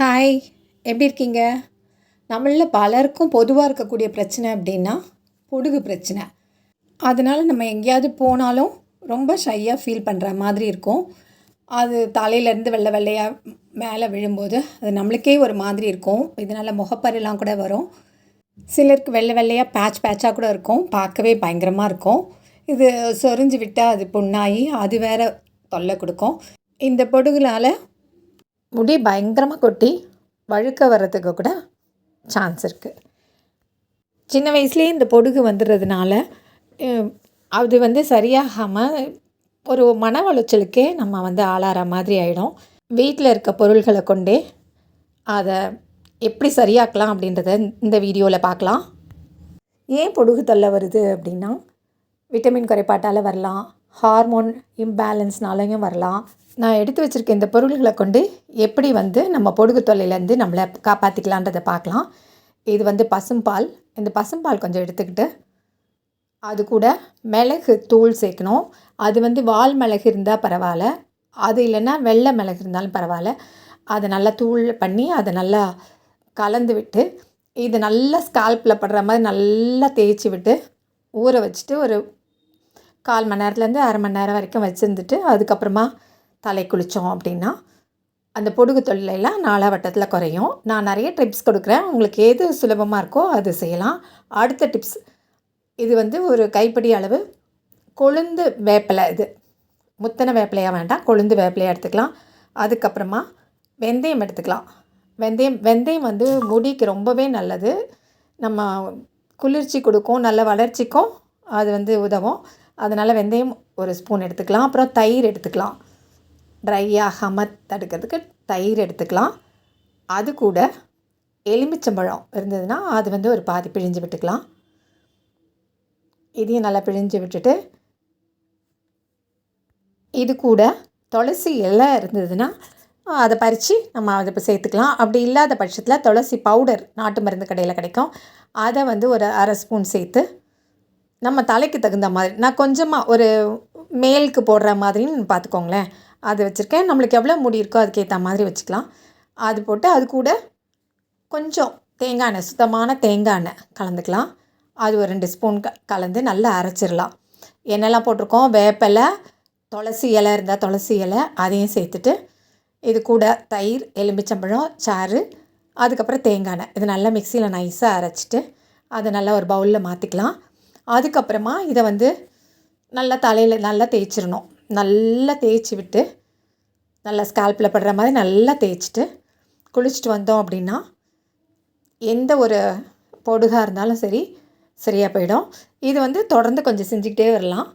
Hi எப்படி இருக்கீங்க? நம்மளில் பலருக்கும் பொதுவாக இருக்கக்கூடிய பிரச்சனை அப்படின்னா பொடுகு பிரச்சனை. அதனால் நம்ம எங்கேயாவது போனாலும் ரொம்ப ஷையாக ஃபீல் பண்ணுற மாதிரி இருக்கும். அது தலையிலேருந்து வெள்ளை வெள்ளையாக மேலே விழும்போது அது நம்மளுக்கே ஒரு மாதிரி இருக்கும். இதனால் முகப்பருலாம் கூட வரும். சிலருக்கு வெள்ளை வெள்ளையாக பேட்ச் பேட்சாக கூட இருக்கும். பார்க்கவே பயங்கரமாக இருக்கும். இது சொரிஞ்சு விட்டால் அது புண்ணாகி அது வேற தொல்லை கொடுக்கும். இந்த பொடுகுனால் முடி பயங்கரமாக கொட்டி வழுக்க வர்றதுக்கு கூட சான்ஸ் இருக்குது சின்ன வயசுலேயே இந்த பொடுகு வந்துடுறதுனால அது வந்து சரியாகாமல் ஒரு மன உளைச்சலுக்கே நம்ம வந்து ஆளாகிற மாதிரி ஆகிடும் வீட்டில் இருக்க பொருள்களை கொண்டே அதை எப்படி சரியாக்கலாம் அப்படின்றத இந்த வீடியோவில் பார்க்கலாம். ஏன் பொடுகு தொல்லை வருது அப்படின்னா விட்டமின் குறைபாட்டால் வரலாம் ஹார்மோன் இம்பேலன்ஸ்னாலையும் வரலாம் நான் எடுத்து வச்சுருக்க இந்த பொருள்களை கொண்டு எப்படி வந்து நம்ம பொடுகு தொல்லையிலேருந்து நம்மளை காப்பாற்றிக்கலான்றதை பார்க்கலாம். இது வந்து பசும்பால் இந்த பசும்பால் கொஞ்சம் எடுத்துக்கிட்டு அது கூட மிளகு தூள் சேர்க்கணும். அது வந்து வால் மிளகு இருந்தால் பரவாயில்ல. அது இல்லைன்னா வெள்ளை மிளகு இருந்தாலும் பரவாயில்ல. அதை நல்லா தூள் பண்ணி அதை நல்லா கலந்து விட்டு இது நல்லா ஸ்கால்ப்பில் படுற மாதிரி நல்லா தேய்ச்சி விட்டு ஊற வச்சுட்டு ஒரு கால் மணி நேரத்துலேருந்து அரை மணி நேரம் வரைக்கும் வச்சுருந்துட்டு அதுக்கப்புறமா தலை குளித்தோம் அப்படின்னா அந்த பொடுகு தொழிலெல்லாம் நாளாவட்டத்தில் குறையும். நான் நிறைய டிப்ஸ் கொடுக்குறேன். உங்களுக்கு எது சுலபமாக இருக்கோ அது செய்யலாம். அடுத்த டிப்ஸ் இது வந்து ஒரு கைப்பிடி அளவு கொழுந்து வேப்பிலை இது. முத்தனை வேப்பிலையாக வேண்டாம் கொழுந்து வேப்பிலையாக எடுத்துக்கலாம். அதுக்கப்புறமா வெந்தயம் எடுத்துக்கலாம். வெந்தயம் வெந்தயம் வந்து முடிக்கு ரொம்பவே நல்லது. நம்ம குளிர்ச்சி கொடுக்கும் நல்ல வளர்ச்சிக்கும் அது வந்து உதவும். அதனால் வெந்தயம் ஒரு ஸ்பூன் எடுத்துக்கலாம். அப்புறம் தயிர் எடுத்துக்கலாம். ட்ரை ஆகாமல் தடுக்கிறதுக்கு தயிர் எடுத்துக்கலாம். அது கூட எலுமிச்சம்பழம் இருந்ததுன்னா அது வந்து ஒரு பாதி பிழிஞ்சு விட்டுக்கலாம். இதையும் நல்லா பிழிஞ்சு விட்டுட்டு இது கூட துளசி இலை இருந்ததுன்னா அதை பறித்து நம்ம அதை இப்போ சேர்த்துக்கலாம். அப்படி இல்லாத பட்சத்தில் துளசி பவுடர் நாட்டு மருந்து கடையில் கிடைக்கும். அதை வந்து ஒரு அரை ஸ்பூன் சேர்த்து நம்ம தலைக்கு தகுந்த மாதிரி நான் கொஞ்சமாக ஒரு மேலுக்கு போடுற மாதிரின்னு பார்த்துக்கோங்களேன் அது வச்சுருக்கேன். நம்மளுக்கு எவ்வளோ முடி இருக்கோ அதுக்கேற்ற மாதிரி வச்சுக்கலாம். அது போட்டு அது கூட கொஞ்சம் தேங்காய் எண்ணெய் சுத்தமான தேங்காய் எண்ணெய் கலந்துக்கலாம். அது ஒரு ரெண்டு ஸ்பூன் க கலந்து நல்லா அரைச்சிடலாம். எண்ணெய்லாம் போட்டிருக்கோம். வேப்பிலை துளசி இலை இருந்தால் துளசி இலை அதையும் சேர்த்துட்டு இது கூட தயிர் எலுமிச்சம்பழம் சாறு அதுக்கப்புறம் தேங்காய் எண்ணெய். இது நல்லா மிக்சியில் நைஸாக அரைச்சிட்டு அதை நல்லா ஒரு பவுலில் மாற்றிக்கலாம் அதுக்கப்புறமா இதை வந்து நல்லா தலையில் நல்லா தேய்ச்சிடணும். நல்லா தேய்ச்சி விட்டு நல்லா ஸ்கேல்பில் படுற மாதிரி நல்லா தேய்ச்சிட்டு குளிச்சுட்டு வந்தோம் அப்படின்னா எந்த ஒரு பொடுகாக இருந்தாலும் சரி சரியாக போயிடும். இது வந்து தொடர்ந்து கொஞ்சம் செஞ்சுக்கிட்டே வரலாம்.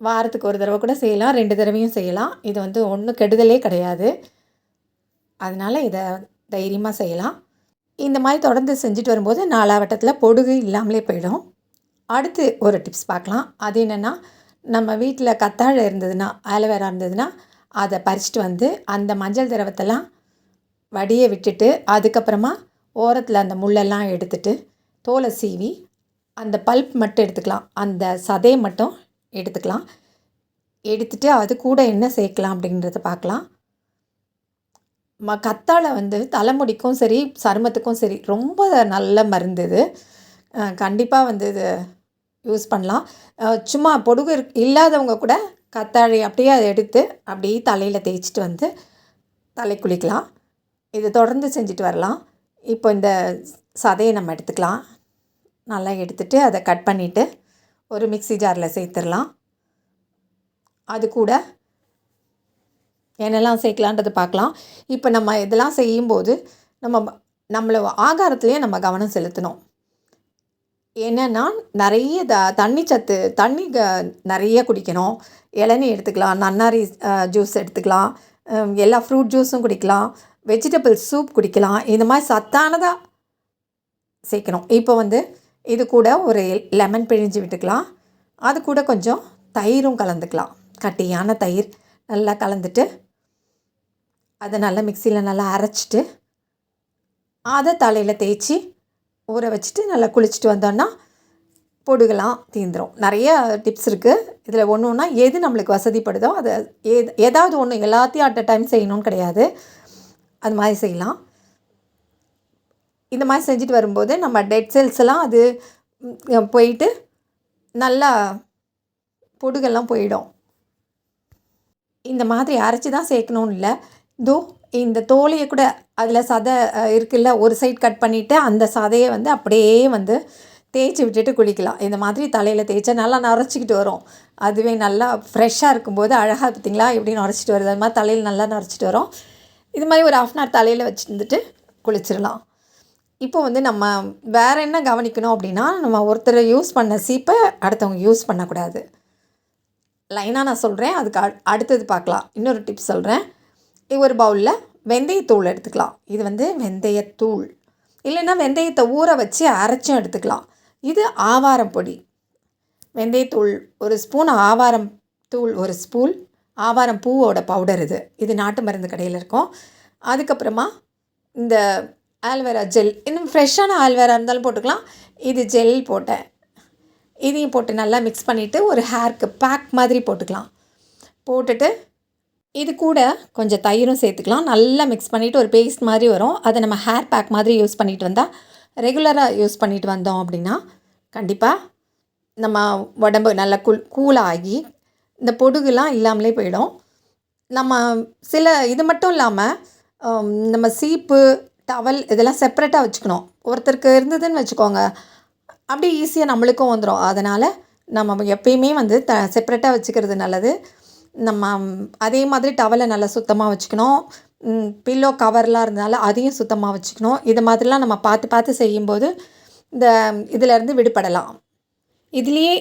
வாரத்துக்கு ஒரு தடவை கூட செய்யலாம் ரெண்டு தடவையும் செய்யலாம். இது வந்து ஒன்றும் கெடுதலே கிடையாது. அதனால் இதை தைரியமாக செய்யலாம். இந்த மாதிரி தொடர்ந்து செஞ்சுட்டு வரும்போது நாலாவட்டத்தில் பொடுகு இல்லாமலே போயிடும். அடுத்து ஒரு டிப்ஸ் பார்க்கலாம். அது என்னென்னா நம்ம வீட்டில் கத்தாழை இருந்ததுன்னா ஆலோவேரா இருந்ததுன்னா அதை பறிச்சுட்டு வந்து அந்த மஞ்சள் திரவத்தெல்லாம் வடிய விட்டுட்டு அதுக்கப்புறமா ஓரத்தில் அந்த முள்ளெல்லாம் எடுத்துட்டு தோலை சீவி அந்த பல்ப் மட்டும் எடுத்துக்கலாம். அந்த சதையை மட்டும் எடுத்துக்கலாம். எடுத்துட்டு அது கூட என்ன சேர்க்கலாம் அப்படின்றத பார்க்கலாம். ம கத்தாழை வந்து தலைமுடிக்கும் சரி சருமத்துக்கும் சரி ரொம்ப நல்ல மருந்து இது. கண்டிப்பாக வந்து இது யூஸ் பண்ணலாம். சும்மா பொடுகு இல்லாதவங்க கூட கத்தாழி அப்படியே அதை எடுத்து அப்படியே தலையில் தேய்ச்சிட்டு வந்து தலை குளிக்கலாம். இதை தொடர்ந்து செஞ்சுட்டு வரலாம். இப்போ இந்த சதையை நம்ம எடுத்துக்கலாம். நல்லா எடுத்துட்டு அதை கட் பண்ணிவிட்டு ஒரு மிக்ஸி ஜாரில் சேர்த்துடலாம். அது கூட என்னெல்லாம் சேர்க்கலான்றது பார்க்கலாம். இப்போ நம்ம இதெல்லாம் செய்யும்போது நம்ம நம்மளை ஆகாரத்துலேயே நம்ம கவனம் செலுத்தணும். என்னென்னா நிறைய த தண்ணி சத்து தண்ணி க நிறைய குடிக்கணும். இளநீ எடுத்துக்கலாம் நன்னாரி ஜூஸ் எடுத்துக்கலாம். எல்லா ஃப்ரூட் ஜூஸும் குடிக்கலாம். வெஜிடபிள் சூப் குடிக்கலாம். இந்த மாதிரி சத்தானதாக சேர்க்கணும். இப்போ வந்து இது கூட ஒரு லெமன் பிழிஞ்சு விட்டுக்கலாம். அது கூட கொஞ்சம் தயிரும் கலந்துக்கலாம். கட்டியான தயிர் நல்லா கலந்துட்டு அதை நல்லா மிக்சியில் நல்லா அரைச்சிட்டு அதை தலையில் தேய்ச்சி ஊற வச்சுட்டு நல்லா குளிச்சுட்டு வந்தோன்னா பொடுகெல்லாம் தீந்துரும். நிறைய டிப்ஸ் இருக்குது இதில் ஒன்று ஒன்றா எது நம்மளுக்கு வசதிப்படுதோ அதை ஏது ஏதாவது ஒன்று எல்லாத்தையும் அட் அ டைம் செய்யணும்னு கிடையாது. அது மாதிரி செய்யலாம். இந்த மாதிரி செஞ்சுட்டு வரும்போது நம்ம டெட் செல்ஸ் எல்லாம் அது போயிட்டு நல்லா பொடுகெல்லாம் போயிடும். இந்த மாதிரி அரைச்சி தான் சேர்க்கணும்னு இல்லை. இதோ இந்த தோலையை கூட அதில் சதை இருக்குல்ல ஒரு சைட் கட் பண்ணிவிட்டு அந்த சதையை வந்து அப்படியே வந்து தேய்ச்சி விட்டுட்டு குளிக்கலாம். இந்த மாதிரி தலையில் தேய்ச்சா நல்லா நரைச்சிக்கிட்டு வரும். அதுவே நல்லா ஃப்ரெஷ்ஷாக இருக்கும்போது அழகாக பார்த்திங்களா எப்படி நரைச்சிட்டு வருது? அது மாதிரி தலையில் நல்லா நரைச்சிட்டு வரும். இது மாதிரி ஒரு ஆஃப் அன் ஹவர் தலையில் வச்சுருந்துட்டு குளிச்சிடலாம். இப்போ வந்து நம்ம வேறு என்ன கவனிக்கணும் அப்படின்னா நம்ம ஒருத்தர் யூஸ் பண்ண சீப்பை அடுத்தவங்க யூஸ் பண்ணக்கூடாது. லைனாக நான் சொல்கிறேன் அதுக்கு அடுத்தது பார்க்கலாம். இன்னொரு டிப்ஸ் சொல்கிறேன் ஒரு பவுலில் வெந்தயத்தூள் எடுத்துக்கலாம். இது வந்து வெந்தயத்தூள். இல்லைன்னா வெந்தயத்தை ஊற வச்சு அரைச்சும் எடுத்துக்கலாம். இது ஆவாரம் பொடி. வெந்தயத்தூள் ஒரு ஸ்பூன் ஆவாரம் தூள் ஒரு ஸ்பூன் ஆவாரம் பூவோட பவுடர் இது. இது நாட்டு மருந்து கடையில் இருக்கும். அதுக்கப்புறமா இந்த ஆல்வேரா ஜெல். இன்னும் ஃப்ரெஷ்ஷான ஆல்வேரா இருந்தாலும் போட்டுக்கலாம். இது ஜெல் போட்டேன். இதையும் போட்டு நல்லா மிக்ஸ் பண்ணிவிட்டு ஒரு ஹேர்க்கு பேக் மாதிரி போட்டுக்கலாம். போட்டுட்டு இது கூட கொஞ்சம் தயிரும் சேர்த்துக்கலாம். நல்லா மிக்ஸ் பண்ணிவிட்டு ஒரு பேஸ்ட் மாதிரி வரும். அதை நம்ம ஹேர் பேக் மாதிரி யூஸ் பண்ணிட்டு வந்தால் ரெகுலராக யூஸ் பண்ணிட்டு வந்தோம் அப்படின்னா கண்டிப்பாக நம்ம உடம்பு நல்லா கூல் கூலாகி இந்த பொடுகுலாம் இல்லாமலே போயிடும். நம்ம சில இது மட்டும் இல்லாமல் நம்ம சீப்பு டவல் இதெல்லாம் செப்பரேட்டாக வச்சுக்கணும். ஒருத்தருக்கு இருந்ததுன்னு வச்சுக்கோங்க. அப்படி ஈஸியாக நம்மளுக்கும் வந்துடும் அதனால் நம்ம எப்பயுமே வந்து த செப்பரேட்டாக வச்சுக்கிறது நல்லது. நம்ம அதே மாதிரி டவலை நல்லா சுத்தமாக வச்சுக்கணும். பில்லோ கவர்லாம் இருந்தாலும் அதையும் சுத்தமாக வச்சுக்கணும். இது மாதிரிலாம் நம்ம பார்த்து பார்த்து செய்யும்போது இந்த இதிலேருந்து விடுபடலாம். இதுலேயே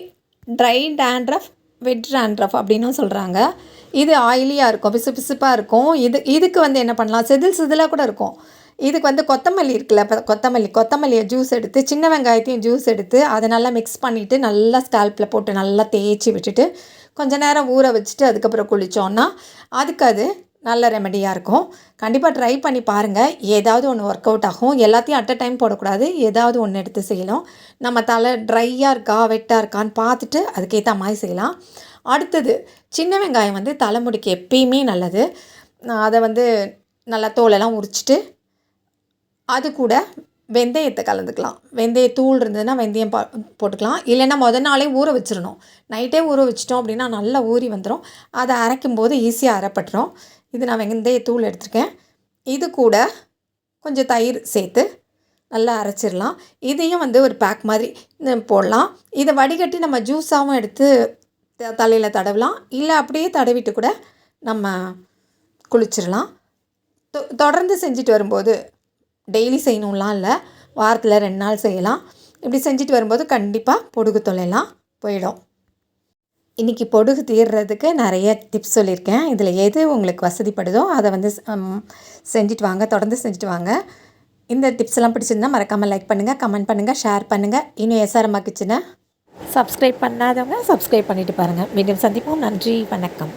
ட்ரை டேண்ட்ரஃப் வெட் டேண்ட்ரஃப் அப்படின்னும் சொல்கிறாங்க இது ஆயிலியாக இருக்கும் பிசு பிசுப்பாக இருக்கும். இது இதுக்கு வந்து என்ன பண்ணலாம்? செதில் செதிலாக கூட இருக்கும். இதுக்கு வந்து கொத்தமல்லி இருக்குல்ல இப்போ கொத்தமல்லி கொத்தமல்லியை ஜூஸ் எடுத்து சின்ன வெங்காயத்தையும் ஜூஸ் எடுத்து அதை நல்லா மிக்ஸ் பண்ணிவிட்டு நல்லா ஸ்கால்ப்பில் போட்டு நல்லா தேய்ச்சி விட்டுட்டு கொஞ்சம் நேரம் ஊற வச்சுட்டு அதுக்கப்புறம் குளித்தோன்னா அதுக்கு அது நல்ல ரெமெடியாக இருக்கும். கண்டிப்பாக ட்ரை பண்ணி பாருங்கள் ஏதாவது ஒன்று ஒர்க் அவுட் ஆகும். எல்லாத்தையும் அட் அ டைம் போடக்கூடாது. ஏதாவது ஒன்று எடுத்து செய்யலாம். நம்ம தலை ட்ரையாக இருக்கா வெட்டாக இருக்கான்னு பார்த்துட்டு அதுக்கேற்ற மாதிரி செய்யலாம். அடுத்தது சின்ன வெங்காயம் வந்து தலைமுடிக்கு எப்பயுமே நல்லது. அதை வந்து நல்லா தோலெல்லாம் உரிச்சிட்டு அது கூட வெந்தயத்தை கலந்துக்கலாம். வெந்தய தூள் இருந்ததுன்னா வெந்தயம் பா போட்டுக்கலாம். இல்லைன்னா முதல் நாளே ஊற வச்சிடணும். நைட்டே ஊற வச்சிட்டோம் அப்படின்னா நல்லா ஊறி வந்துடும் அதை அரைக்கும் போது ஈஸியாக அரைப்பட்டுரும். இது நான் வெந்தய தூள் எடுத்திருக்கேன். இது கூட கொஞ்சம் தயிர் சேர்த்து நல்லா அரைச்சிடலாம். இதையும் வந்து ஒரு பேக் மாதிரி போடலாம். இதை வடிகட்டி நம்ம ஜூஸாகவும் எடுத்து தலையில் தடவலாம். இல்லை அப்படியே தடவிட்டு கூட நம்ம குளிச்சிடலாம். தொ- தொடர்ந்து செஞ்சுட்டு வரும்போது டெய்லி செய்யணும்லாம் இல்லை. வாரத்தில் ரெண்டு நாள் செய்யலாம். இப்படி செஞ்சுட்டு வரும்போது கண்டிப்பாக பொடுகு தொலைலாம் போயிடும். இன்றைக்கி பொடுகு தீர்றதுக்கு நிறைய டிப்ஸ் சொல்லியிருக்கேன். இதில் எது உங்களுக்கு வசதிப்படுதோ அதை வந்து செஞ்சுட்டு வாங்க. தொடர்ந்து செஞ்சுட்டு வாங்க. இந்த டிப்ஸ் எல்லாம் பிடிச்சிருந்தா மறக்காமல் லைக் பண்ணுங்கள் கமெண்ட் பண்ணுங்கள் ஷேர் பண்ணுங்கள் இன்னும் எஸ்ஆர்எம்மா கிச்சனை சப்ஸ்கிரைப் பண்ணாதவங்க சப்ஸ்கிரைப் பண்ணிட்டு பாருங்கள் மீண்டும் சந்திப்போம். நன்றி வணக்கம்.